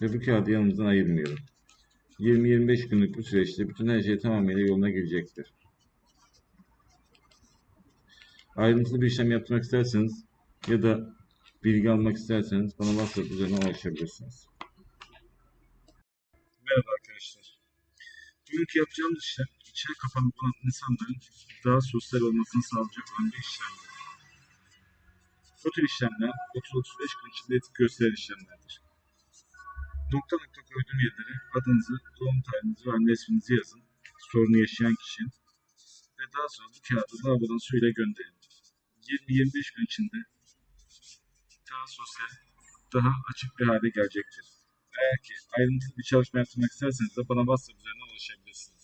bu kağıdı yanımızdan ayırmayalım. 20-25 günlük bu süreçte bütün her şey tamamıyla yoluna girecektir. Ayrıntılı bir işlem yapmak isterseniz ya da bilgi almak isterseniz bana WhatsApp üzerinden ulaşabilirsiniz. Merhaba arkadaşlar. Bugünkü yapacağımız işlem içine kapanık olan insanların daha sosyal olmasını sağlayacak olan bir işlemdir. Bu tür işlemler 30-35 gün içinde etki gösteren işlemlerdir. Nokta nokta koyduğum yerlere adınızı, doğum tarihinizi ve anne isminizi yazın. Sorunu yaşayan kişi. Ve daha sonra bu kağıdı lavabodan suyla gönderin. 20-25 gün içinde daha sosyal, daha açık bir hale gelecektir. Eğer ki ayrıntılı bir çalışma yaptırmak isterseniz de bana WhatsApp üzerinden ulaşabilirsiniz.